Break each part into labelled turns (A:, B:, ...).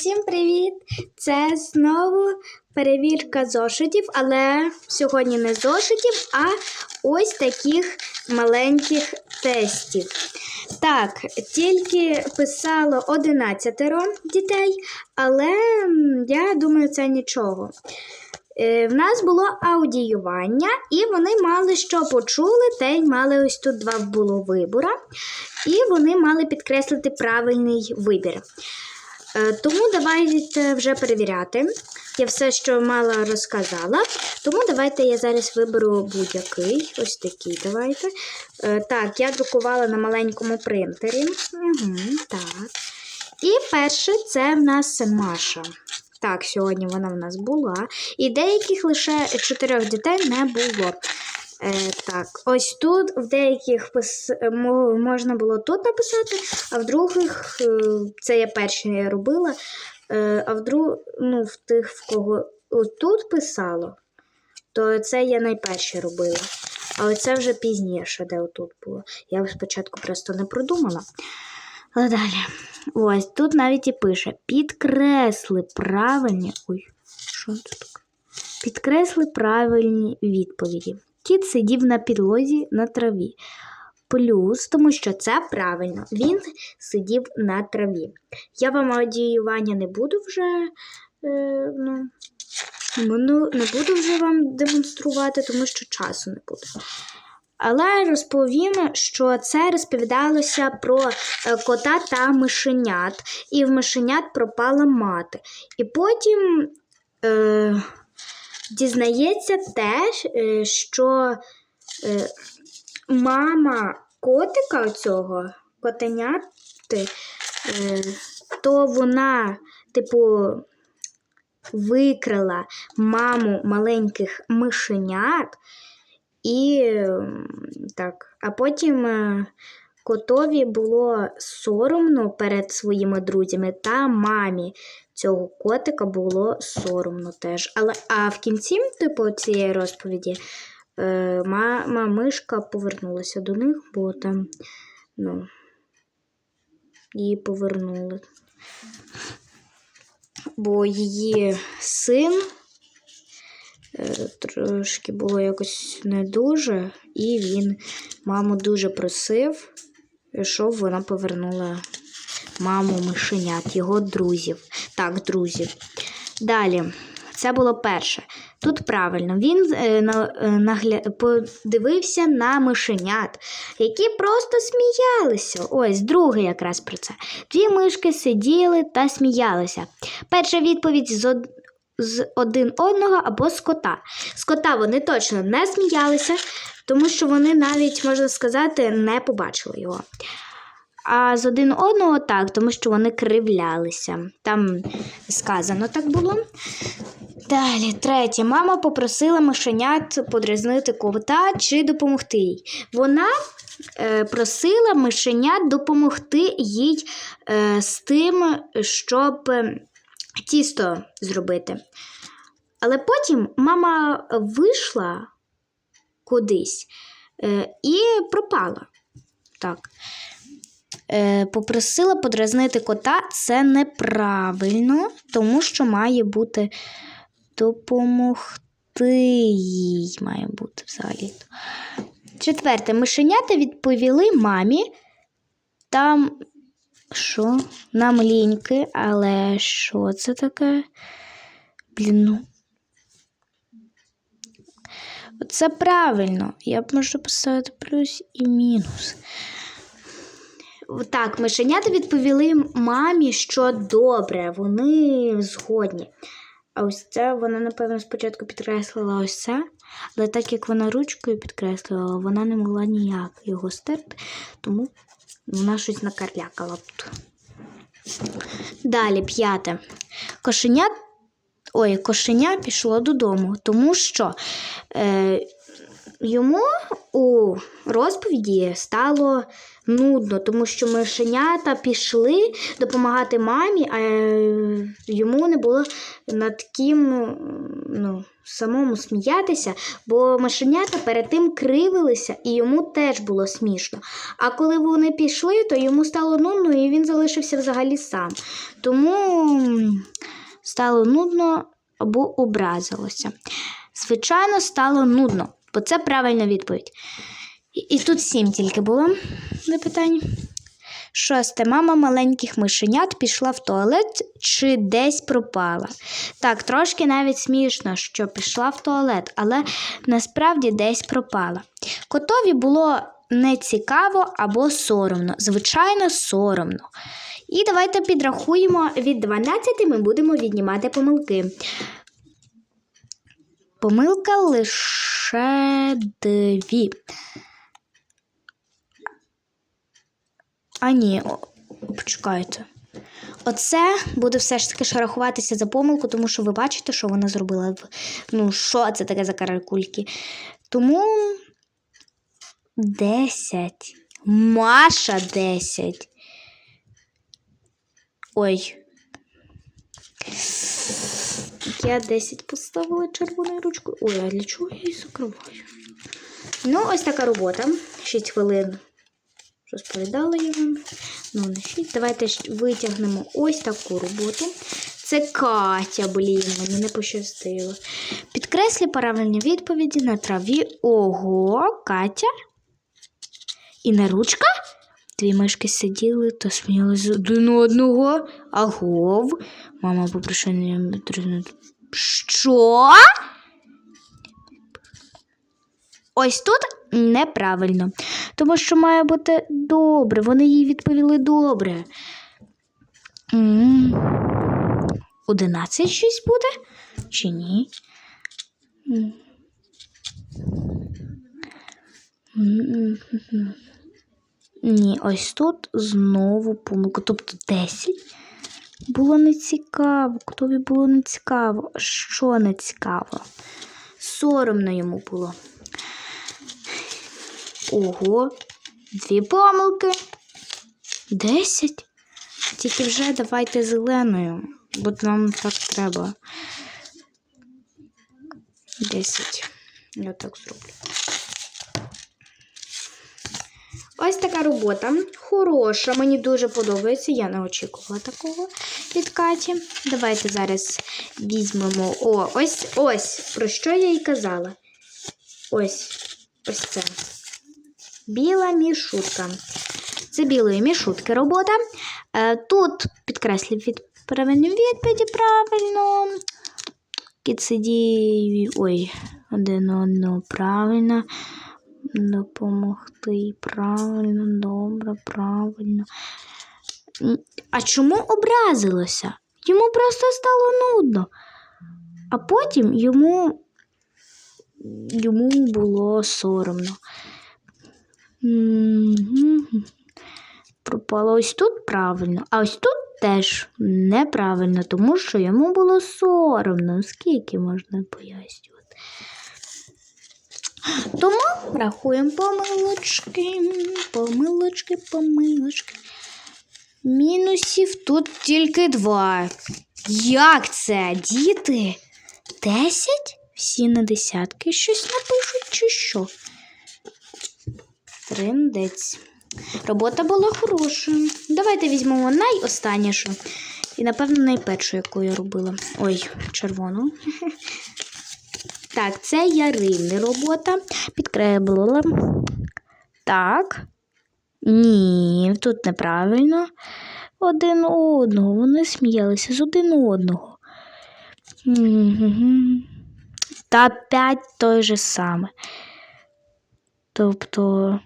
A: Усім привіт! Це знову перевірка зошитів, але сьогодні не зошитів, а ось таких маленьких тестів. Так, тільки писало 11 дітей, але я думаю, це нічого. Е, В нас було аудіювання, і вони мали що почули, те й мали ось тут два було вибора, і вони мали підкреслити правильний вибір. Е, Тому давайте вже перевіряти. Я все, що мала, розказала. Тому давайте я зараз виберу будь-який. Ось такий давайте. Е, Так, я друкувала на маленькому принтері. Угу, так. І перше це в нас Маша. Так, сьогодні вона в нас була. І деяких лише чотирьох дітей не було. Е, так, ось тут в деяких пис... можна було тут написати, а в других е, це я перші робила, е, а в друг... ну, в тих, в кого тут писало, то це я найперше робила. А оце вже пізніше, де отут було. Я спочатку просто не продумала. Але далі. Ось тут навіть і пише: підкресли правильні. Ой, що це таке? Підкресли правильні відповіді. Кіт сидів на підлозі на траві. Плюс, тому що це правильно, він сидів на траві. Я вам аудіювання не буду вже. Е, ну, ну, не буду вже вам демонструвати, тому що часу не буде. Але розповім, що це розповідалося про е, кота та мишенят, і в мишенят пропала мати. І потім е, дізнається теж, е, що е, мама котика цього котеняти, е, то вона, типу, викрила маму маленьких мишенят. І так, а потім котові було соромно перед своїми друзями, та мамі цього котика було соромно теж. Але а в кінці, типу, цієї розповіді, е, мама мишка повернулася до них, бо там, ну, її повернули. Бо її син е, трошки було якось не дуже, і він маму дуже просив, щоб вона повернула маму мишенят, його друзів. Так, друзів. Далі. Це було перше. Тут правильно, він е, е, нагля... подивився на мишенят, які просто сміялися. Ось, друге якраз про це. Дві мишки сиділи та сміялися. Перша відповідь з, од... з один одного або з кота. З кота вони точно не сміялися, тому що вони навіть, можна сказати, не побачили його. А з один одного так, тому що вони кривлялися. Там сказано так було. Далі, третє. Мама попросила мишенят подразнити кота чи допомогти їй. Вона е, просила мишенят допомогти їй е, з тим, щоб тісто зробити. Але потім мама вийшла кудись е, і пропала. Так. Е, попросила подразнити кота, це неправильно, тому що має бути допомогти їй, має бути взагалі. Четверте, мишенята відповіли мамі там, що, нам ліньки, але що це таке? Блін, ну. Це правильно. Я можу поставити плюс і мінус. Так, мишенята відповіли мамі, що добре, вони згодні. А ось це вона, напевно, спочатку підкреслила ось це, але так як вона ручкою підкреслила, вона не могла ніяк його стерти, тому вона щось накарлякала тут. Далі, п'яте. Кошеня, ой, кошеня пішло додому, тому що е, йому у розповіді стало нудно, тому що мишенята пішли допомагати мамі, а е, йому не було над ким ну, самому сміятися, бо мишенята перед тим кривилися, і йому теж було смішно. А коли вони пішли, то йому стало нудно, і він залишився взагалі сам. Тому стало нудно або образилося. Звичайно, стало нудно, бо це правильна відповідь. І, тут сім тільки було запитань. Шосте. Мама маленьких мишенят пішла в туалет чи десь пропала. Так, трошки навіть смішно, що пішла в туалет, але насправді десь пропала. Котові було нецікаво або соромно. Звичайно, соромно. І давайте підрахуємо від 12 ми будемо віднімати помилки. Помилка лише дві. А ні, почекайте. Оце буде все ж таки ще рахуватися за помилку, тому що ви бачите, що вона зробила. Ну, що це таке за каракульки? Тому 10. Маша 10. Ой. Я 10 поставила червоною ручкою. Ой, а для чого я її закриваю? Ну, ось така робота. 6 хвилин розповідала я вам. Ну, не 6. Давайте витягнемо ось таку роботу. Це Катя, блін, мені не пощастило. Підкреслі правильні відповіді на траві. Ого, Катя. І на ручка? Дві мишки сиділи та сміялися один одного. Агов. Мама попрощення потрібно. Що? Ось тут неправильно. Тому що має бути добре. Вони їй відповіли добре. 11 щось буде? Чи ні? М. Ні, ось тут знову помилка. Тобто 10. Було нецікаво. Тобі було нецікаво. Що нецікаво? Соромно йому було. Ого, дві помилки. Десять. Тільки вже давайте зеленою, бо нам так треба. Десять. Я так зроблю. Ось така робота. Хороша, мені дуже подобається. Я не очікувала такого від Каті. Давайте зараз візьмемо. О, ось ось, про що я їй казала. Ось ось це. Біла мішутка. Це білої мішутки робота. Е, Тут підкреслив від правильні відповіді правильно. Кіт сидів. Ой, один одного правильно. Допомогти. Правильно, добре, правильно. А чому образилося? Йому просто стало нудно. А потім йому, йому було соромно. Пропало ось тут правильно, а ось тут теж неправильно, тому що йому було соромно. Скільки можна пояснювати? Тому рахуємо помилочки, помилочки, помилочки. Мінусів тут тільки два. Як це, діти? Десять? Всі на десятки щось напишуть, чи що? Триндець. Робота була хорошою. Давайте візьмемо найостаннішу. І, напевно, найпершу, яку я робила. Ой, червону. Так, це Ярини робота. Підкреслила. Так. Ні, тут неправильно. Один одного. Вони сміялися з один одного. Та п'ять той же саме. Тобто,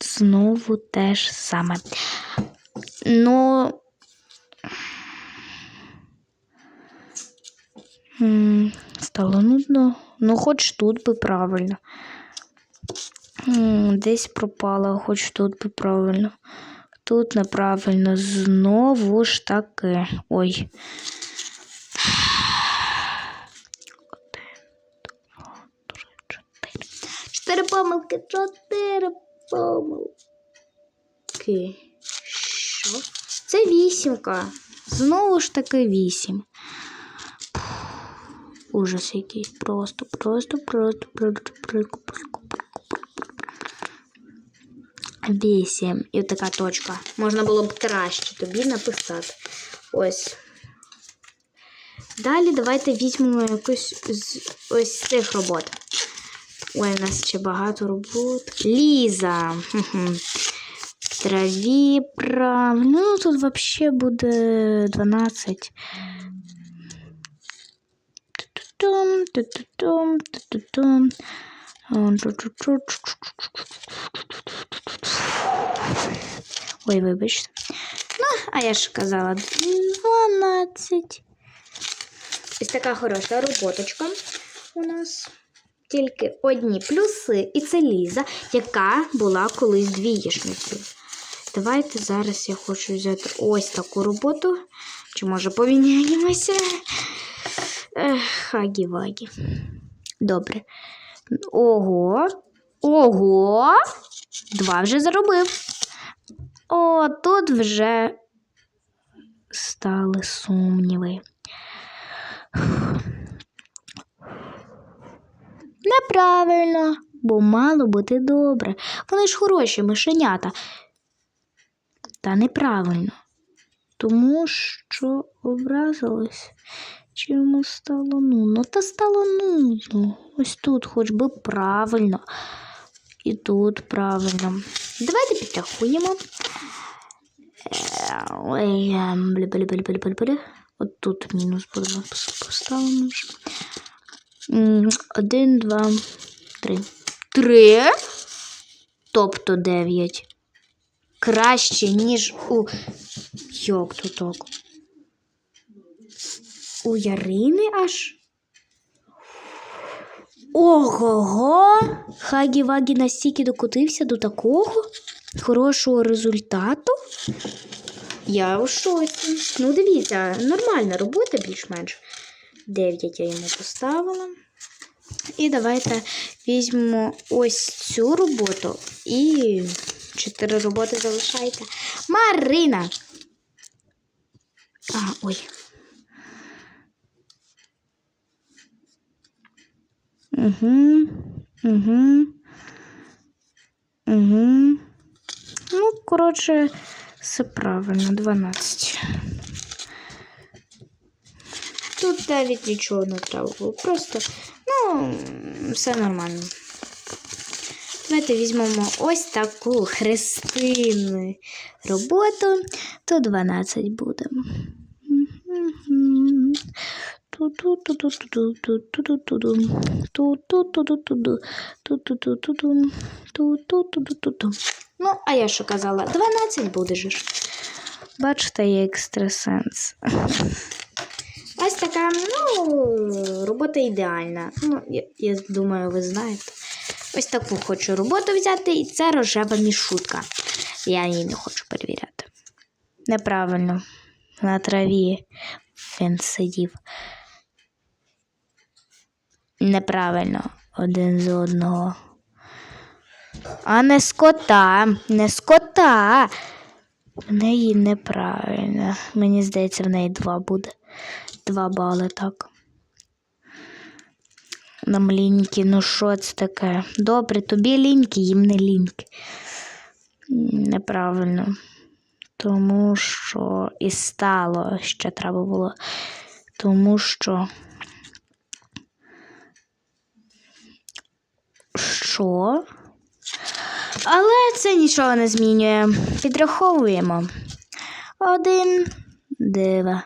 A: знову те ж саме. Ну. Стало нудно. Ну, хоч тут би правильно. Десь пропала, хоч тут би правильно. Тут неправильно. Знову ж таки. Ой. Чотири помилки, чотири помилки. Що? Це вісімка. Знову ж таки вісім. Ужас якийсь. Просто, просто, просто, просто, просто. Вісім. І така точка. Можна було б краще тобі написати. Ось. Далі давайте візьмемо якусь з ось цих робот. Ой, у нас ще багато робот. Ліза. Хм-хм. Траві правильно. Ну, тут взагалі буде 12. Ту-ту-тум, ту-ту-тум. А, Ой, вибачте. Ну, а я ж казала 12. Ось така хороша роботочка у нас. Тільки одні плюси, і це Ліза, яка була колись двієшницею. Давайте зараз я хочу взяти ось таку роботу. Чи може поміняємося? Хагі-вагі. Добре. Ого. Ого. Два вже заробив. О, тут вже стали сумніви. Неправильно, бо мало бути добре. Вони ж хороші мишенята. Та неправильно. Тому що образилась. Чи йому стало нудно? Та стало нудно. Ось тут хоч би правильно. І тут правильно. Давайте підрахуємо. Е, бля-бля-бля-бля-бля-бля. От тут мінус буде поставлено Один, два, три. Три? Тобто дев'ять. Краще, ніж у. Як то так? У Ярини аж. Ого-го! Хагі-Вагі настільки докотився до такого хорошого результату. Я у шоці. Ну, дивіться, нормальна робота більш-менш. 9 я йому поставила. І давайте візьмемо ось цю роботу і 4 роботи залишайте. Марина. А, ой. Угу. Угу. Угу. Ну, коротше, все правильно, 12. Тут навіть нічого не треба було. Просто, ну, все нормально. Давайте візьмемо ось таку Христини роботу, то 12 буде. Ну, а я що казала? 12 буде ж. Бачите, є екстрасенс. Ось така, ну, робота ідеальна. Ну, я, я думаю, ви знаєте. Ось таку хочу роботу взяти, і це рожева мішутка. Я її не хочу перевіряти. Неправильно. На траві він сидів. Неправильно один з одного. А не скота, не скота. В неї неправильно. Мені здається, в неї два буде. Два бали так. Нам ліньки, ну що це таке? Добре, тобі ліньки, їм не ліньки. Неправильно. Тому що і стало ще треба було. Тому що. Що? Але це нічого не змінює. Підраховуємо. Один, два,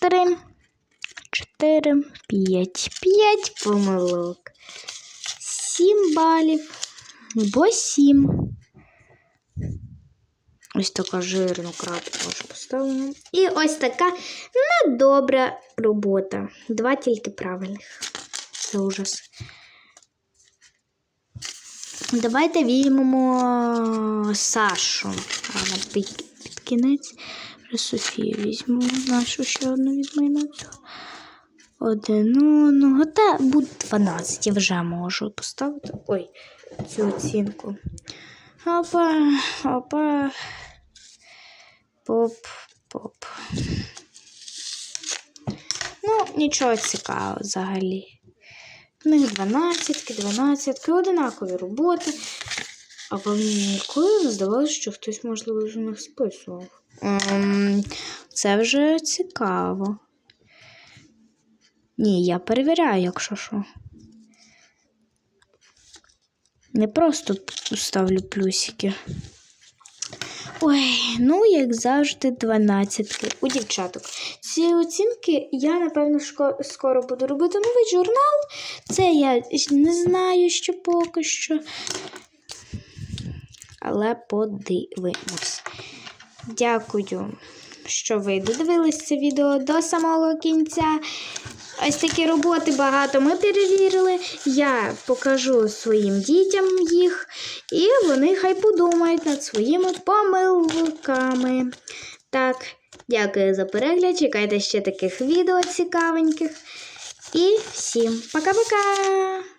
A: три, чотири, п'ять. П'ять помилок. Сім балів. Бо сім. Ось така жирна крапка може поставлена. І ось така недобра робота. Два тільки правильних. Це ужас. Давайте візьмемо Сашу. А під, під кінець Софію візьмемо. Нашу ще одну візьмемо. один одного. Та буде 12, я вже можу поставити. Ой, цю оцінку. Опа, опа. Поп, поп. Ну, нічого цікавого взагалі. В них 12, 12, одинакові роботи. А вам ніколи не здавалося, що хтось, можливо, з них списував? Ем, це вже цікаво. Ні, я перевіряю, якщо що. Не просто ставлю плюсики. Ой, ну, як завжди, дванадцятки у дівчаток. Ці оцінки я, напевно, скоро буду робити новий журнал. Це я не знаю ще поки що. Але подивимось. Дякую, що ви додивились це відео до самого кінця. Ось такі роботи багато ми перевірили. Я покажу своїм дітям їх, і вони хай подумають над своїми помилками. Так, дякую за перегляд. Чекайте ще таких відео цікавеньких. І всім пока-пока!